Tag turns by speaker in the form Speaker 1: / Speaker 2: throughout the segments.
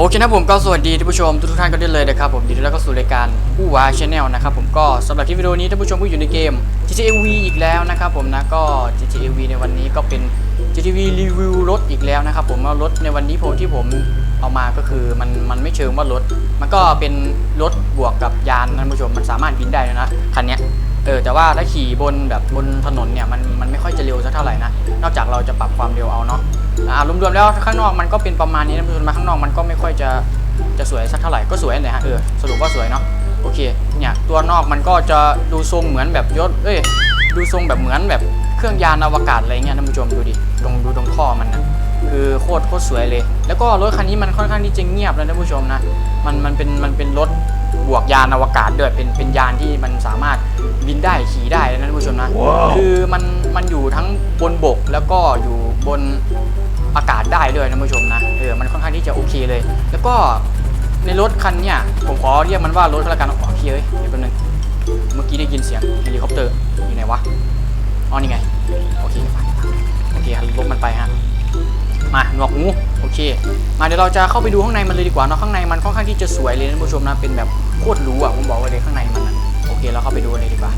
Speaker 1: โอเคนะผมก็สวัสดีท่านผู้ชมทุกท่านกันด้เลยนะครับผมยินดีต้อนรับเข้าสู่รายการผู้วาชาแนลนะครับผมก็สำหรับที่วิดีโอนี้ท่านผู้ชมผู้อยู่ในเกม GTA V อีกแล้วนะครับผมนะก็ GTA V ในวันนี้ก็เป็น GTA V รีวิวรถอีกแล้วนะครับผมว่ารถในวันนี้ผมที่ผมเอามาก็คือมันมันไม่เชิงว่ารถ มันก็เป็นรถบวกกับยานนะท่านผู้ชมมันสามารถบินได้นะคันเนี้ย เออแต่ว่าถ้าขี่บนแบบบนถนนเนี่ยมันมันไม่ค่อยจะเร็วสักเท่าไหร่นะนอกจากเราจะปรับความเร็วเอาเนาะอ่ารวมๆแล้วข้างนอกมันก็เป็นประมาณนี้นะเพื่อนมาข้างนอกมันก็ไม่ค่อยจะจะสวยสักเท่าไหร่ก็สวยนั่นแหละฮะเออสรุปว่าสวยเนาะโอเคเนี่ยตัวนอกมันก็จะดูทรงเหมือนแบบยศเอ้ยดูทรงแบบเหมือนแบบเครื่องยานอวกาศอะไรเงี้ยท่านผู้ชมดูดิตรงดูตรงท่อมันนะคือโคตรโคตรสวยเลย แล้วก็รถคันนี้มันค่อนข้างที่จะเงียบนะท่านผู้ชมนะมันมันเป็นมันเป็นรถบวกยานอวกาศด้วยเป็นเป็นยานที่มันสามารถ บินได้ขี่ได้นะท่านผู้ชมนะคือมันมันอยู่ทั้งบนบกแล้วก็อยู่บนอากาศได้ด้วยนะท่านผู้ชมนะเออมันค่อนข้างที่จะโอเคเลย แล้วก็ในรถคันเนี้ยผมขอเรียกมันว่ารถละกันโอเคเอ้ยเดี๋ยวแป๊บนึงเมื่อกี้ได้ยินเสียงเฮลิคอปเตอร์อยู่ไหนวะอ๋อนี่ไงโอเคไปโอเคลบมันไปฮะมาหนวกหูโอเค มาเดี๋ยวเราจะเข้าไปดูข้างในมันเลยดีกว่าเนาะข้างในมันค่อนข้างที่จะสวยเลยนะท่านผู้ชมนะเป็นแบบโคตรหรูอะผมบอกไว้เลยข้างในมันนะโอ เคเราเข้าไปดูเลยดีกว่า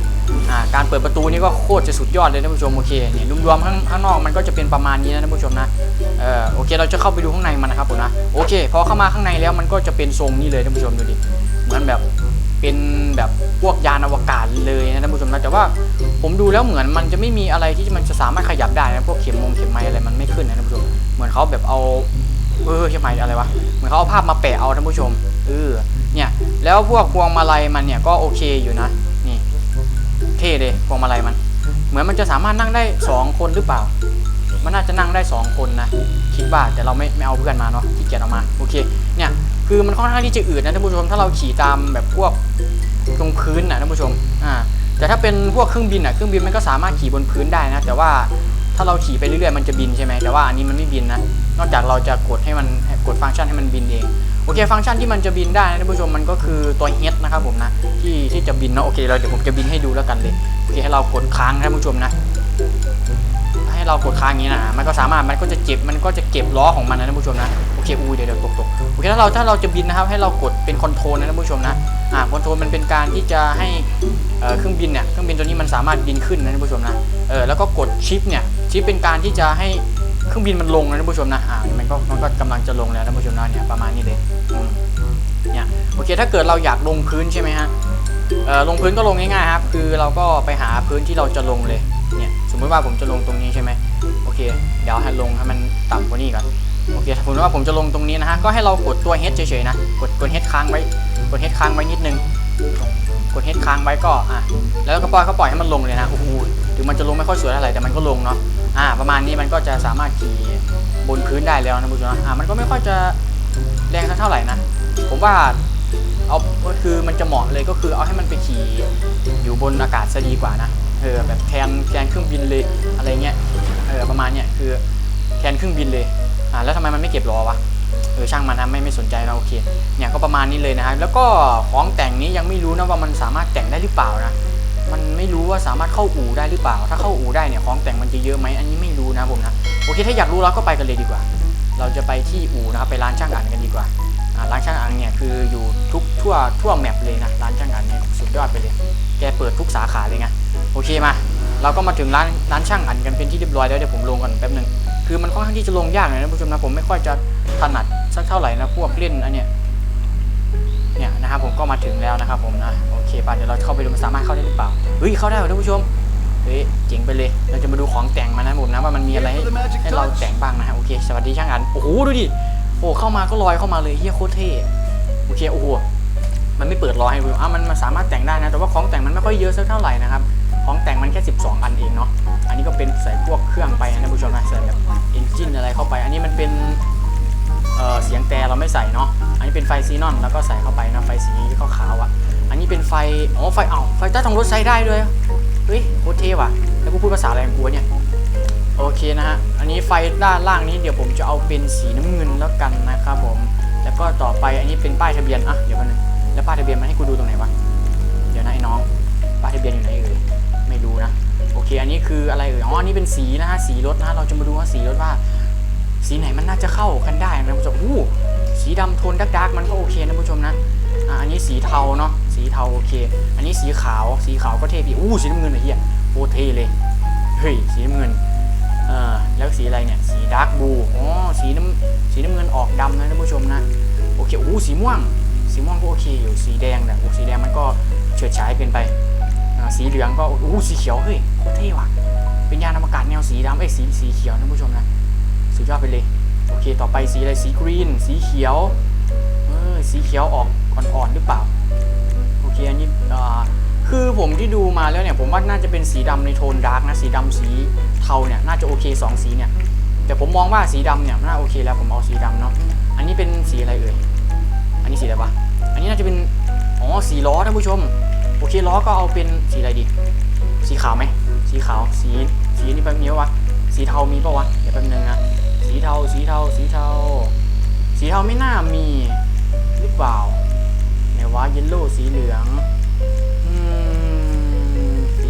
Speaker 1: อ่าการเปิดประตูนี่ก็โคตรจะสุดยอดเลยนะผู้ชมโอเคเนี่ยรวมๆข้างข้างนอกมันก็จะเป็นประมาณนี้นะท่านผู้ชมนะเออโอเคเราจะเข้าไปดูข้างในมันนะครับผมนะโอเคพอเข้ามาข้างในแล้วมันก็จะเป็นทรงนี้เลยท่านผู้ชมดูดิเหมือนแบบเป็นแบบพวกยานอวกาศเลยนะท่านผู้ชมนะแต่ว่าผมดูแล้วเหมือนมันจะไม่มีอะไรที่มันจะสามารถขยับได้นะพวกเข็มมงเข็มไม้อะไรมันไม่ขึ้นนะท่านผู้ชมเหมือนเขาแบบเอา เออใช่ไหมอะไรวะ เหมือนเขาเอาภาพมาแปะเอาท่านผู้ชม เออ เนี่ย แล้วพวกพวงมาลัยมันเนี่ยก็โอเคอยู่นะ นี่ เท่เลยพวงมาลัยมัน เหมือนมันจะสามารถนั่งได้สองคนหรือเปล่า มันน่าจะนั่งได้สองคนนะ คิดว่าแต่เราไม่ไม่เอาเพื่อนมาเนาะที่เกียจเอามา โอเค เนี่ย คือมันค่อนข้างที่จะอืดนะท่านผู้ชม ถ้าเราขี่ตามแบบพวกตรงพื้นนะท่านผู้ชม อ่า แต่ถ้าเป็นพวกเครื่องบินอะ เครื่องบินมันก็สามารถขี่บนพื้นได้นะ แต่ว่า ถ้าเราขี่ไปเรื่อยๆมันจะบินใช่ไหมแต่ว่าอันนี้มันไม่บินนะ นอกจากเราจะกดให้มันกดฟังก์ชันให้มันบินเอง โอเค ฟังก์ชันที่มันจะบินได้นะท่านผู้ชมมันก็คือตัวเฮดนะครับผมนะที่ที่จะบินเนาะโอเคเราเดี๋ยวผมจะบินให้ดูแล้วกันเลยโอเคให้เรากดค้างนะท่านผู้ชมนะ ให้เรากดค้างอย่างนี้นะมันก็สามารถมันก็จะเจ็บมันก็จะเก็บล้อของมันนะท่านผู้ชมนะโอเคอุ้ยเดี๋ยวเดี๋ยวตกตกโอเคถ้าเราถ้าเราจะบินนะครับให้เรากดเป็นคอนโทรลนะท่านผู้ชมนะอ่าคอนโทรลมันเป็นการที่จะให้เครื่องบินเนี่ยเครื่องบินตัวนี้มันสามารถบินขึ้นนะท่านผู้ชมนะเออแล้วก็กดชิปเนี่ยชิปเป็นการที่จะให้เครื่องบินมันลงนะท่านผู้ชมนะอ่ามันก็มันก็กำลังจะลงแล้วท่านผู้ชมนะเนี่ยประมาณนี้เลยเนี่ยโอเคถ้าเกิดเราอยากลงพื้นใช่ไหมฮะเออลงพื้นก็ลงง่ายๆครับคือเราก็ไปหาพื้นที่เราจะลงเลย มติว่าผมจะลงตรงนี้ใช่ไหมโอเค เดี๋ยวให้ลงให้มันต่ำกว่านี้ก่อนโอเคสมมติว่าผมจะลงตรงนี้นะฮะก็ให้เรากดตัว H เฉยๆนะกดกด H ค้างไว้กด H ค้างไว้นิดนึงกด H ค้างไว้ก็อะแล้วก็ปล่อยเขาปล่อยให้มันลงเลยนะโอ้โหถึงมันจะลงไม่ค่อยสวยเท่าไหร่แต่มันก็ลงเนาะอ่าประมาณนี้มันก็จะสามารถขี่บนพื้นได้แล้วนะคุณผู้ชมอ่ามันก็ไม่ค่อยจะแรงสักเท่าไหร่นะผมว่าเอาคือมันจะเหมาะเลยก็คือเอาให้มันไปขี่อยู่บนอากาศซะดีกว่านะ เออแบบแทนแทนเครื่องบินเลยอะไรเงี้ยเออประมาณเนี้ยคือแทนเครื่องบินเลยอ่าแล้วทำไมมันไม่เก็บล้อวะเออช่างมันนะไม่ไม่สนใจเราโอเคเนี่ยก็ประมาณนี้เลยนะฮะแล้วก็ของแต่งนี้ยังไม่รู้นะว่ามันสามารถแต่งได้หรือเปล่านะมันไม่รู้ว่าสามารถเข้าอู่ได้หรือเปล่า ถ้าเข้าอู่ได้เนี่ยของแต่งมันจะเยอะไหมอันนี้ไม่รู้นะผมนะโอเคถ้าอยากรู้เราก็ไปกันเลยดีกว่า เราจะไปที่อู่นะครับไปร้านช่างอันกันดีกว่า ร้านช่างอันเนี่ยคืออยู่ทุกทั่วทั่วแมปเลยนะร้านช่างอันเนี่ยสุดยอดไปเลย แกเปิดทุกสาขาเลยไงโอเคมา เราก็มาถึงร้านร้านช่างอันกันเป็นที่เรียบร้อยแล้วเดี๋ยวผมลงก่อนแป๊บหนึ่งคือมันค่อนข้างที่จะลงยากหน่อยนะผู้ชมนะผมไม่ค่อยจะถนัดสักเท่าไหร่นะพวกเล่นอันเนี้ยเนี่ยนะครับผมก็มาถึงแล้วนะครับผมนะโอเคป่ะเดี๋ยวเราเข้าไปดูมันสามารถเข้าได้หรือเปล่าเฮ้ยเข้าได้เหรอท่านผู้ชมเฮ้ยเจ๋งไปเลย เราจะมาดูของแต่งมันนะผมนะว่ามันมีอะไรให้ให้เราแต่งบ้างนะฮะโอเค สวัสดีช่างอันโอ้โหดูดิ โอ้เข้ามาก็ลอยเข้ามาเลยเฮียโคตรเท่โอเคโอ้โหมันไม่เปิดรอให้ดูอะมันมันสามารถแต่งได้นะแต่ว่าของแต่งมันไม่ค่อยเยอะสักเท่าไหร่นะครับของแต่งมันแค่ 12 อันเองเนาะอันนี้ก็เป็นใส่พวกเครื่องไปนะผู้ชมนะใส่แบบเอนจินอะไรเข้าไป อันนี้มันเป็นเอ่อเสียงแต่เราไม่ใส่เนาะอันนี้เป็นไฟซีนอนแล้วก็ใส่เข้าไปนะไฟสีขาวๆอะอันนี้เป็นไฟอ๋อไฟเอ้าไฟใต้ท้องรถใช้ได้ด้วยเฮ้ยโคตรเท่ว่ะแล้วกูพูดภาษาอะไรของกูเนี่ย โอเคนะฮะ อันนี้ไฟด้านล่างนี้เดี๋ยวผมจะเอาเป็นสีน้ำเงินแล้วกันนะครับผม แล้วก็ต่อไปอันนี้เป็นป้ายทะเบียน อะ เดี๋ยวกันงแล้วป้ายทะเบียนมันให้กูดูตรงไหนวะ เดี๋ยวนะไอ้น้อง ป้ายทะเบียนอยู่ไหนเอ่ย ไม่รู้นะ โอเค อันนี้คืออะไรเอ่ย อ๋อ อันนี้เป็นสีนะฮะ สีรถนะ เราจะมาดูว่าสีรถว่า สีไหนมันน่าจะเข้ากันได้นะผมจะอู้สีดำโทนดักดักๆมันก็โอเคนะผู้ชมนะอะอันนี้สีเทาเนาะ สีเทาโอเค อันนี้สีขาว สีขาวก็เท่ดีอู้สีน้ำเงินไอ้เหี้ยโคตรเท่เลย เฮ้ย สีน้ำเงิน ออแล้วสีอะไรเนี่ย สีดาร์กบูอ๋อสีน้ำสีน้ำเงินออกดำนะท่านผู้ชมนะโอเคอู้สีม่วง สีม่วงก็โอเคอยู่สีแดงแต่โอ้สีแดงมันก็เฉิดฉายเกินไปอ่าสีเหลืองก็อู้สีเขียวเฮ้ยโคตรเท่ว่ะเป็นยานอวกาศแนวสีดำเอ้ยสีสีเขียวท่านผู้ชมนะสุดยอดไปเลยโอเคต่อไปสีอะไรสีกรีน สีเขียวเออสีเขียวออกอ่อนๆหรือเปล่าโอเคอันนี้อ่า คือผมที่ดูมาแล้วเนี่ยผมว่าน่าจะเป็นสีดำในโทนดาร์กนะสีดำสีเทาเนี่ยน่าจะโอเคสองสีเนี่ยแต่ผมมองว่าสีดำเนี่ยน่าโอเคแล้วผมเอาสีดำเนาะอันนี้เป็นสีอะไรเอ่ยอันนี้สีอะไรวะอันนี้น่าจะเป็นอ๋อสีล้อท่านผู้ชมโอเคล้อก็เอาเป็นสีอะไรดี สีขาวไหมสีขาวสีสีนี่เป็นมีปะวะสีเทามีปะวะเดี๋ยวแป๊บนึงนะสีเทาสีเทาสีเทา สีเทาไม่น่ามีหรือเปล่าไหนวะเยลโล่สีเหลือง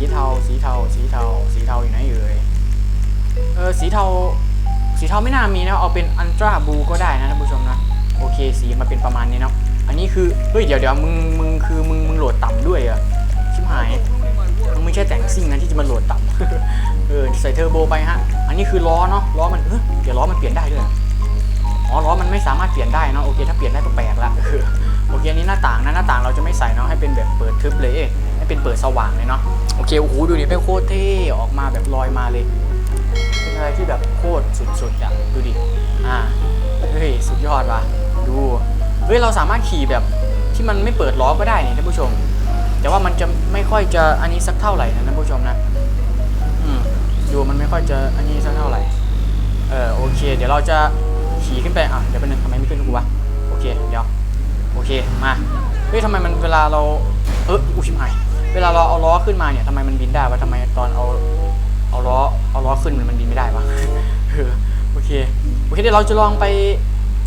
Speaker 1: สีเทา สีเทา สีเทา สีเทาอยู่ไหนเอ่ย เออ สีเทา สีเทาไม่น่ามีนะ เอาเป็นอันตราบูก็ได้นะท่านผู้ชมนะ โอเค สีมาเป็นประมาณนี้เนาะ อันนี้คือ เฮ้ย เดี๋ยวเดี๋ยวมึง มึงคือมึง มึงโหลดต่ำด้วยอะชิบหาย มึงไม่ใช่แต่งซิ่งนะที่จะมาโหลดต่ำเออ ใส่เทอร์โบไปฮะ อันนี้คือล้อเนาะ ล้อมันเออเดี๋ยวล้อมันเปลี่ยนได้ด้วยอ๋อ ล้อมันไม่สามารถเปลี่ยนได้เนาะ โอเค ถ้าเปลี่ยนได้ก็แปลกละโอเคอันนี้หน้าต่างนะ หน้าต่างเราจะไม่ใส่เนาะ ให้เป็นแบบเปิดทึบเลยให้เป็นเปิดสว่างเลยเนาะ โอเคโอ้โหดูดิเป็นโคตรเท่ออกมาแบบลอยมาเลย เป็นอะไรที่แบบโคตรสุดๆอะดูดิอ่าเฮ้ยสุดยอดว่ะดูเฮ้ยเราสามารถขี่แบบที่มันไม่เปิดล้อก็ได้นี่ท่านผู้ชม แต่ว่ามันจะไม่ค่อยจะอันนี้สักเท่าไหร่นะท่านผู้ชมนะอืมดูมันไม่ค่อยจะอันนี้สักเท่าไหร่เออโอเค เดี๋ยวเราจะขี่ขึ้นไปอะเดี๋ยวเป็นงทำไมไม่ขึ้นกูวะโอเคเดี๋ยวโอเคมาเฮ้ยทำไมมันเวลาเราเอออุยชิบหาย เวลาเราเอาล้อขึ้นมาเนี่ยทำไมมันบินได้วะทำไมตอนเอาเอาล้อเอาล้อขึ้นมันมันบินไม่ได้วะเออโอเคโอเคเดี๋ยวเราจะลองไป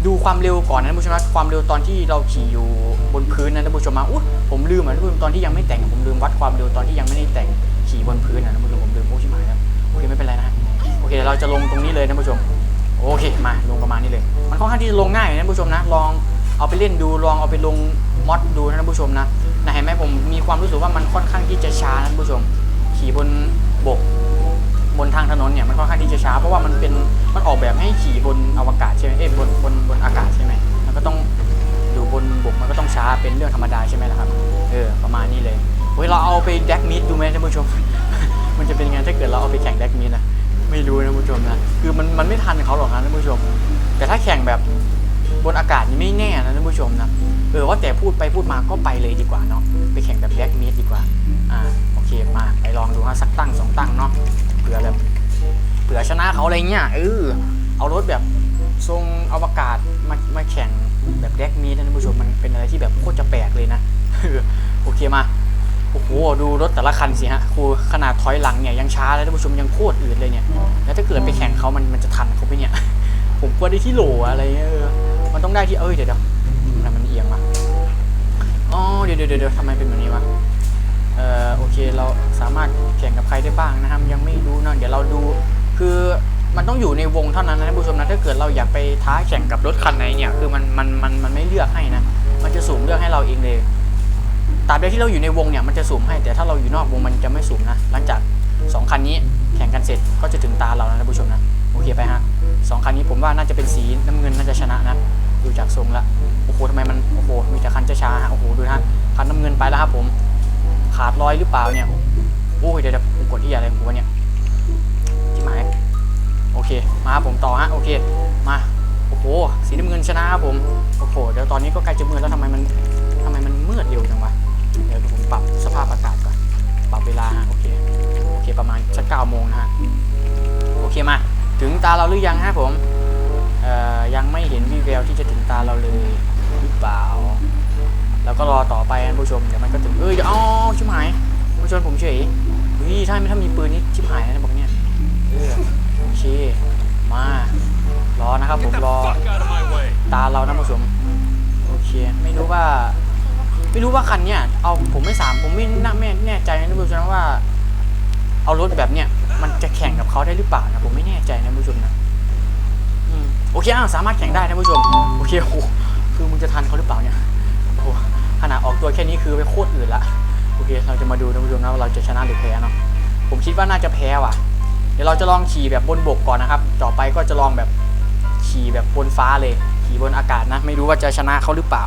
Speaker 1: ดูความเร็วก่อนนะท่านผู้ชมนะความเร็วตอนที่เราขี่อยู่บนพื้นนะท่านผู้ชมมาอุ้ยผมลืมอะท่านผู้ชมตอนที่ยังไม่แต่งผมลืมวัดความเร็วตอนที่ยังไม่ได้แต่งขี่บนพื้นนะท่านผู้ชมผมลืมโอ้ชิบหายแล้วโอเคไม่เป็นไรนะโอเคเดี๋ยวเราจะลงตรงนี้เลยท่านผู้ชม โอเคมาลงประมาณนี้เลย มันค่อนข้างที่จะลงง่ายนะท่านผู้ชมนะลอง เอาไปเล่นดูลองเอาไปลงมอดดูนะท่านผู้ชมนะนะเห็นไหมผมมีความรู้สึกว่ามันค่อนข้างที่จะช้านะท่านผู้ชม ขี่บนบกบนทางถนนเนี่ยมันค่อนข้างที่จะช้า เพราะว่ามันเป็นมันออกแบบให้ขี่บนอวกาศใช่ไหมเอ้ยบนบนบนอากาศใช่ไหมมันก็ต้องอยู่บนบกมันก็ต้องช้าเป็นเรื่องธรรมดาใช่ไหมล่ะครับเออประมาณนี้เลยเฮ้ยเราเอาไปแดกมิดดูไหมท่านผู้ชม มันจะเป็นงไงถ้าเกิดเราเอาไปแข่งแดกมิดนะไม่รู้นะท่านผู้ชมนะคือมันมันไม่ทันเขาหรอกนะท่านผู้ชม แต่ถ้าแข่งแบบ บนอากาศนี่ไม่แน่นะท่านผู้ชมนะเออว่าแต่พูดไปพูดมาก็ไปเลยดีกว่าเนาะไปแข่งแบบแดกเมดดีกว่าอ่าโอเคมาไปลองดูฮะสักตั้งสองตั้งเนาะเผื่อแบบเผื่อชนะเขาอะไรเงี้ยเออเอารถแบบทรงอวกาศมามาแข่งแบบแดกมีท่านผู้ชมมันเป็นอะไรที่แบบโคตรจะแปลกเลยนะโอเคมาโอ้โหดูรถแต่ละคันสิฮะครูขนาดถอยหลังเนี่ยยังช้าเลยท่านผู้ชมยังโคตรอืดเลยเนี่ยแล้วถ้าเกิดไปแข่งเขามันมันจะทันเขาไหมเนี่ย ผมกลัวได้ที่โหลอะไรเงี้ย มันต้องได้ที่เอ้ยเดี๋ยวเดี๋ยวทำไมมันเอียงมาอ๋อเดี๋ยวเดี๋ยวเดี๋ยวทำไมเป็นแบบนี้วะเอ่อโอเคเราสามารถแข่งกับใครได้บ้างนะครับ ยังไม่รู้เนอะเดี๋ยวเราดู คือมันต้องอยู่ในวงเท่านั้นนะท่านผู้ชมนะถ้าเกิดเราอยากไปท้าแข่งกับรถคันไหนเนี่ยคือมันมันมันมันไม่เลือกให้นะมันจะสุ่มเลือกให้เราเองเลยตราบใดที่เราอยู่ในวงเนี่ยมันจะสุ่มให้แต่ถ้าเราอยู่นอกวงมันจะไม่สุ่มนะหลังจากสองคันนี้แข่งกันเสร็จก็จะถึงตาเรานะท่านผู้ชม ว่าน่าจะเป็นสีน้ำเงินน่าจะชนะนะดูจากทรงละโอ้โหทำไมมันโอ้โหมีแต่คันช้าๆฮะโอ้โหดูนะฮะคันน้ำเงินไปแล้วครับผมขาดรอยหรือเปล่าเนี่ยโอ้ยเดี๋ยวเดี๋ยวผมกดที่อะไรของกูเนี่ยที่หมายโอเคมาผมต่อฮะโอเคมาโอ้โหสีน้ำเงินชนะครับผมโอ้โหเดี๋ยวตอนนี้ก็ใกล้จะมืดแล้วทำไมมันทำไมมันมืดเร็วจังวะเดี๋ยวผมปรับสภาพอากาศก่อนปรับเวลาฮะโอเคโอเคประมาณสักเก้าโมงนะฮะโอเคมา ถึงตาเราหรือยังฮะผม ยังไม่เห็นวี่แววที่จะถึงตาเราเลยหรือเปล่า แล้วก็รอต่อไปนะผู้ชมเดี๋ยวมันก็ถึงเอ้ยเดี๋ยวอ๋อชิบหายผู้ชมผมเฉยเฮ้ยถ้าไม่ถ้ามีปืนนี่ชิบหายนะบอกเนี่ยเออโอเคมารอนะครับผมรอตาเรานะผู้ชมโอเคไม่รู้ว่า ไม่รู้ว่าคันเนี้ยเอาผมไม่สามผมไม่น่าไม่แน่ใจนะผู้ชมนะว่า เอารถแบบเนี้ยมันจะแข่งกับเขาได้หรือเปล่านะผมไม่แน่ใจนะผู้ชมนะอืม โอเคอะสามารถแข่งได้นะผู้ชม โอเคโอ้คือมึงจะทันเขาหรือเปล่าเนี่ยโอ้ขนาดออกตัวแค่นี้คือไปโคตรอื่นละโอเค เราจะมาดูท่านผู้ชมนะว่าเราจะชนะหรือแพ้เนาะผมคิดว่าน่าจะแพ้ว่ะ เดี๋ยวเราจะลองขี่แบบบนบกก่อนนะครับ ต่อไปก็จะลองแบบขี่แบบบนฟ้าเลย ขี่บนอากาศนะ ไม่รู้ว่าจะชนะเขาหรือเปล่า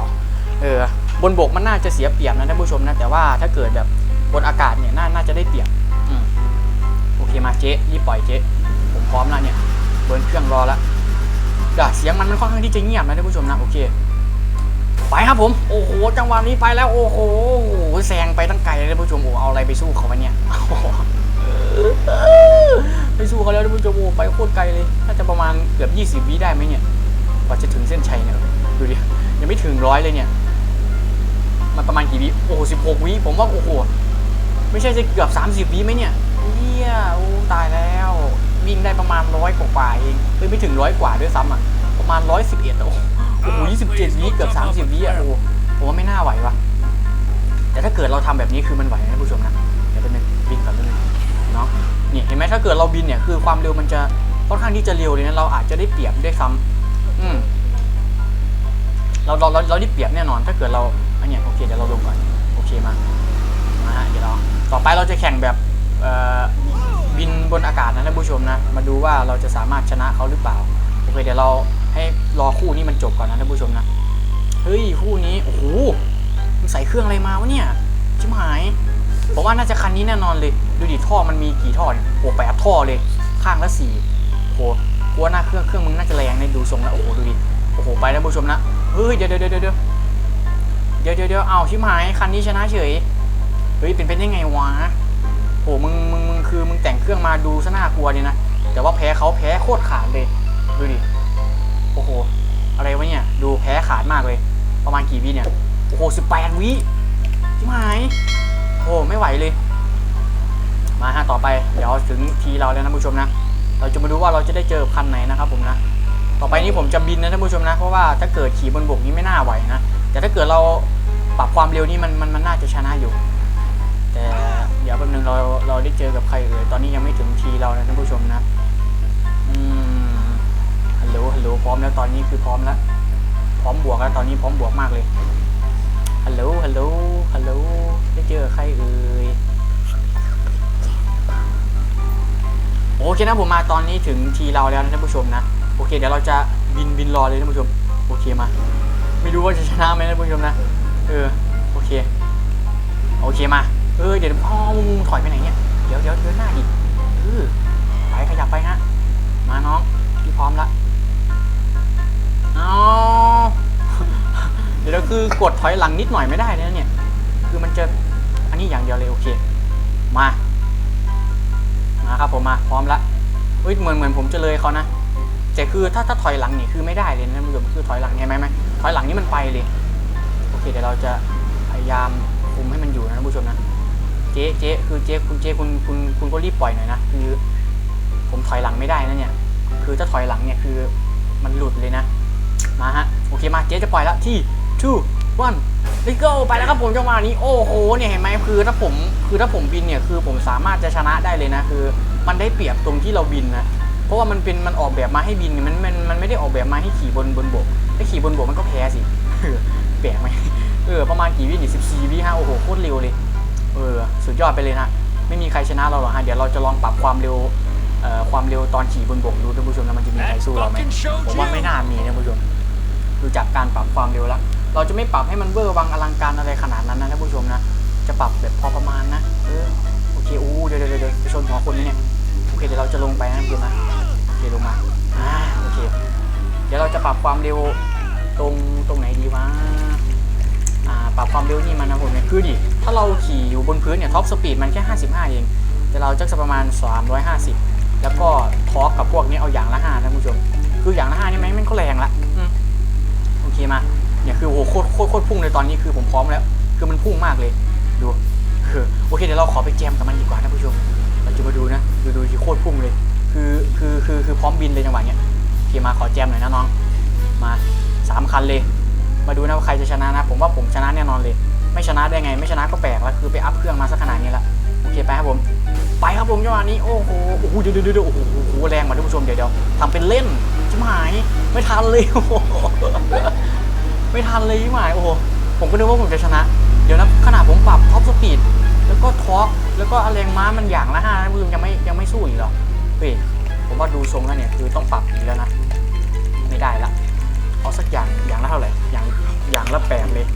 Speaker 1: เออบนบกมันน่าจะเสียเปรียบนะท่านผู้ชมนะ แต่ว่าถ้าเกิดแบบบนอากาศเนี่ยน่าน่าจะได้เปรียบอืมโอเคมาเจ๊รีบปล่อยเจ๊ผมพร้อมแล้วเนี่ยเบิร์นเครื่องรอแล้ว เดี๋ยวเสียงมันมันค่อนข้างที่จะเงียบนะท่านผู้ชมนะโอเค ไปครับผม โอ้โห จังหวะนี้ไปแล้วโอ้โหแซงไปตั้งไกลเลยท่านผู้ชมโอ้เอาอะไรไปสู้เขาวะเนี่ยไปสู้เขาแล้วท่านผู้ชมโอ้ไปโคตรไกลเลยน่าจะประมาณเกือบ20วิได้ไหมเนี่ยกว่าจะถึงเส้นชัยเนี่ยดูดิยังไม่ถึงร้อยเลยเนี่ย มันประมาณกี่วิโอ้โห16วิผมว่าโอ้โหไม่ใช่จะเกือบ30วิไหมเนี่ยเฮียโอ้ตายแล้ว วิ่งได้ประมาณร้อยกว่าๆเองเอ้ยไม่ถึงร้อยกว่าด้วยซ้ำอะประมาณ111โอ้โหโอ้โห27วิเกือบ30วิอะโอ้โหผมว่าไม่น่าไหวว่ะแต่ถ้าเกิดเราทำแบบนี้คือมันไหวนะท่านผู้ชมนะเดี๋ยวแป๊บนึงบินก่อนแป๊บนึงเนาะนี่เห็นไหมถ้าเกิดเราบินเนี่ยคือความเร็วมันจะค่อนข้างที่จะเร็วเลยนะเราอาจจะได้เปรียบด้วยซ้ำอืมเราเราเราเราได้เปรียบแน่นอนถ้าเกิดเราอันเนี้ยโอเคเดี๋ยวเราลงก่อนโอเคมามาฮะเดี๋ยวเราต่อไปเราจะแข่งแบบเอ่อ บินบนอากาศนะท่านผู้ชมนะ มาดูว่าเราจะสามารถชนะเขาหรือเปล่า โอเคเดี๋ยวเราให้รอคู่นี้มันจบก่อนนะท่านผู้ชมนะ เฮ้ยคู่นี้โอ้โหมันใส่เครื่องอะไรมาวะเนี่ยชิบหายผมว่าน่าจะคันนี้แน่นอนเลย ดูดิท่อมันมีกี่ท่อเนี่ยโอ้แปดท่อเลย ข้างละสี่โอ้กลัวหน้าเครื่องเครื่องมึงน่าจะแรงในดูทรงแล้วโอ้โหดูดิโอ้โหไปนะผู้ชมนะเฮ้ยเดี๋ยวเดี๋ยวเดี๋ยวเดี๋ยวเดี๋ยวเดี๋ยวเดี๋ยวเอาชิบหายคันนี้ชนะเฉยเฮ้ยเป็นไปได้ไงวะโอ้มึงมึงมึง คือมึงแต่งเครื่องมาดูซะน่ากลัวเลยนะ แต่ว่าแพ้เขาแพ้โคตรขาดเลย ดูดิ โอ้โห อะไรวะเนี่ย ดูแพ้ขาดมากเลย ประมาณกี่วิเนี่ย โอ้โหสิบแปดวิชิบหาย โอ้ไม่ไหวเลย มาฮะต่อไป เดี๋ยวถึงทีเราแล้วนะผู้ชมนะ เราจะมาดูว่าเราจะได้เจอคันไหนนะครับผมนะ ต่อไปนี้ผมจะบินนะท่านผู้ชมนะ เพราะว่าถ้าเกิดขี่บนบกนี้ไม่น่าไหวนะ แต่ถ้าเกิดเราปรับความเร็วนี่มันมันมันน่าจะชนะอยู่ แต่ เดี๋ยวแป๊บนึงเราเราได้เจอกับใครเอ่ยตอนนี้ยังไม่ถึงทีเรานะท่านผู้ชมนะอืมฮัลโหลฮัลโหลพร้อมแล้วตอนนี้คือพร้อมแล้วพร้อมบวกแล้วตอนนี้พร้อมบวกมากเลยฮัลโหลฮัลโหลฮัลโหลได้เจอใครเอ่ยโอเคนะผมมาตอนนี้ถึงทีเราแล้วนะท่านผู้ชมนะโอเคเดี๋ยวเราจะบินบินรอเลยท่านผู้ชมโอเคมา ไม่รู้ว่าจะชนะไหมนะท่านผู้ชมนะเออโอเค โอเคมา เออเดี๋ยวพ่อมึงถอยไปไหนเนี่ย เดี๋ยวเดี๋ยวเดินหน้าดิเออไปขยับไปฮะ มาน้องพี่พร้อมละเอาเดี๋ยวเราคือกดถอยหลังนิดหน่อยไม่ได้นะเนี่ย คือมันจะอันนี้อย่างเดียวเลยโอเค มา มาครับผมมาพร้อมละเฮ้ยเหมือนเหมือนผมจะเลยเขานะแต่คือถ้าถ้าถอยหลังนี่คือไม่ได้เลยนะท่านผู้ชมคือถอยหลังเห็นไหมไหมถอยหลังนี่มันไปเลย โอเคเดี๋ยวเราจะพยายามคุมให้มันอยู่นะท่านผู้ชมนะ จ๊เจ๊คือเจ๊คุณเจ๊คุณคุณคุณก็รีบปล่อยหน่อยนะคือ ผมถอยหลังไม่ได้นะเนี่ย คือถ้าถอยหลังเนี่ยคือมันหลุดเลยนะ มาฮะโอเคมาเจ๊จะปล่อยและที่ two one let's go ไปแล้วครับผมจังหวะนี้โอ้โหเนี่ยเห็นไหมคือถ้าผมคือถ้าผมบินเนี่ยคือผมสามารถจะชนะได้เลยนะคือ มันได้เปรียบตรงที่เราบินนะเพราะว่ามันเป็นมันออกแบบมาให้บินเนี่ยมันมันมันไม่ได้ออกแบบมาให้ขี่บนบนบกถ้าขี่บนบกมันก็แพ้สิแปลกไหมเออประมาณกี่วินี่สิบสี่วิฮะโอ้โหโคตรเร็วเลย เออสุดยอดไปเลยนะ ไม่มีใครชนะเราหรอกฮะ เดี๋ยวเราจะลองปรับความเร็วเอ่อความเร็วตอนขี่บนบกดูท่านผู้ชมนะมันจะมีใครสู้เราไหมผมว่าไม่น่ามีนะท่านผู้ชมดูจากการปรับความเร็วแล้วเราจะไม่ปรับให้มันเบอร์วังอลังการอะไรขนาดนั้นนะท่านผู้ชมนะ จะปรับแบบพอประมาณนะเออโอเคอู้เดี๋ยวเดี๋ยวเดี๋ยวจะชนหัวคนไหมเนี่ยโอเคเดี๋ยวเราจะลงไปนะท่านผู้ชมนะโอเคลงมาอ่าโอเค เดี๋ยวเราจะปรับความเร็วตรงตรงไหนดีวะอ่า ปรับความเร็วนี่มันนะผมเนี่ยคือดิถ้าเราขี่อยู่บนพื้นเนี่ยท็อปสปีดมันแค่ 55 เอง แต่เราจะประมาณ 350 แล้วก็ทอร์กกับพวกนี้เอาอย่างละ5นะท่านผู้ชม คืออย่างละ5นี่แม่งม่งก็แรงละอืมโอเคมาเนี่ยคือโอ้โหโคตรโคตรโคตรพุ่งเลยตอนนี้คือผมพร้อมแล้ว คือมันพุ่งมากเลยดูคือโอเคเดี๋ยวเราขอไปแจมกับมันดีกว่าท่านผู้ชมเราจะมาดูนะดูดูที่โคตรพุ่งเลย คือคือคือคือพร้อมบินเลยจังหวะเนี้ยโอเคมาขอแจมหน่อยนะน้องมาสามคันเลย มาดูนะว่าใครจะชนะนะ ผมว่าผมชนะแน่นอนเลย ไม่ชนะได้ไง ไม่ชนะก็แปลกแล้วคือไปอัพเครื่องมาสักขนาดนี้ละโอเคไปครับผม ไปครับผมจังหวะนี้โอ้โหโอ้โหเดี๋ยวเดี๋ยวเดี๋ยวโอ้โหแรงมาท่านผู้ชมเดี๋ยวเดี๋ยวทำเป็นเล่นชิบหายไม่ทันเลยโอ้โหไม่ทันเลยพี่หมายโอ้โหผมก็นึกว่าผมจะชนะ เดี๋ยวนะขนาดผมปรับท็อปสปีดแล้วก็ทอร์กแล้วก็แรงม้ามันอย่างละห้านะมือยังไม่ยังไม่สู้อีกหรอเฮ้ยผมว่าดูทรงแล้วเนี่ยคือต้องปรับอีกแล้วนะ ไม่ได้ละ อย่างละแปดเลย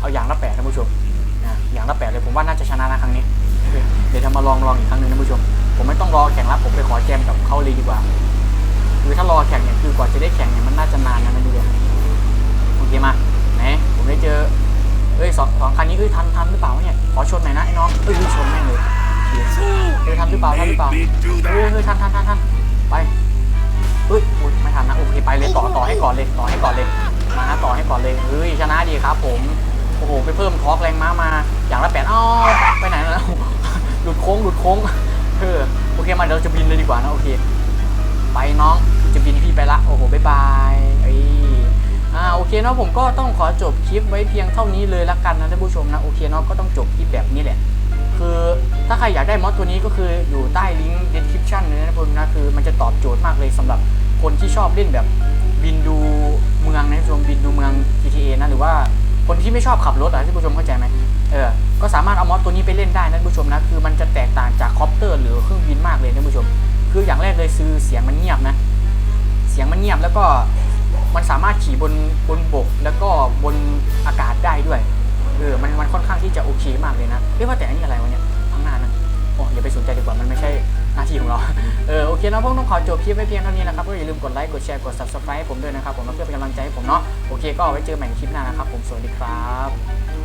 Speaker 1: เอาอย่างละแปดท่านผู้ชมอะอย่างละแปดเลยผมว่าน่าจะชนะนะครั้งนี้ เดี๋ยวจะมาลองลองอีกครั้งหนึ่งท่านผู้ชม ผมไม่ต้องรอแข่งแล้วผมไปขอแจมกับเขาเลยดีกว่า คือถ้ารอแข่งเนี่ยคือกว่าจะได้แข่งเนี่ยมันน่าจะนานนะนะดูเลยโอเคมาไหนผมได้เจอเอ้ยสองสองคันนี้เอ้ยทันทันหรือเปล่าเนี่ยขอชนหน่อยนะไอ้น้องเอ้ยชนแม่งเลยเอ้ยทันหรือเปล่าทันหรือเปล่าเฮ้ยเฮ้ยทันทันทันทันไปเฮ้ยอุ๊ยไม่ทันนะโอเคไปเลยต่อต่อให้ก่อนเลยต่อให้ก่อนเลยมาต่อ ครับผม โอ้โห ไปเพิ่มทอร์กแรงม้ามา อย่างละแปดอ้าวไปไหนแล้วหลุดโค้งหลุดโค้งเออโอเคมาเดี๋ยวจะบินเลยดีกว่านะโอเค ไปน้องจะบินพี่ไปละโอ้โหบายบายไอ้อ่าโอเคเนาะผมก็ต้องขอจบคลิปไว้เพียงเท่านี้เลยละกันนะท่านผู้ชมนะโอเคเนาะก็ต้องจบคลิปแบบนี้แหละ คือถ้าใครอยากได้มอดตัวนี้ก็คืออยู่ใต้ลิงก์ description เลยนะทุกคนนะคือมันจะตอบโจทย์มากเลยสำหรับคนที่ชอบเล่นแบบ บินดูเมืองนะท่านผู้ชมบินดูเมือง GTA นะหรือว่าคนที่ไม่ชอบขับรถอะท่านผู้ชมเข้าใจไหมเออก็สามารถเอามอดตัวนี้ไปเล่นได้นะท่านผู้ชมนะคือมันจะแตกต่างจากคอปเตอร์หรือเครื่องบินมากเลยท่านผู้ชม คืออย่างแรกเลยคือเสียงมันเงียบนะ เสียงมันเงียบแล้วก็มันสามารถขี่บนบนบกแล้วก็บนอากาศได้ด้วยเออมันมันค่อนข้างที่จะโอเคมากเลยนะเรียกว่าแต่อันนี้อะไรวะเนี่ยข้างหน้านั่นโอ้อย่าไปสนใจดีกว่ามันไม่ใช่ หน้าที่ของเรา เออโอเคนะพวกต้องขอจบคลิปไว้เพียงเท่านี้นะครับก็อย่าลืมกดไลค์กดแชร์กด subscribe ให้ผมด้วยนะครับผมเพื่อเป็นกำลังใจให้ผมเนาะโอเคก็เอาไว้เจอใหม่ในคลิปหน้านะครับผมสวัสดีครับ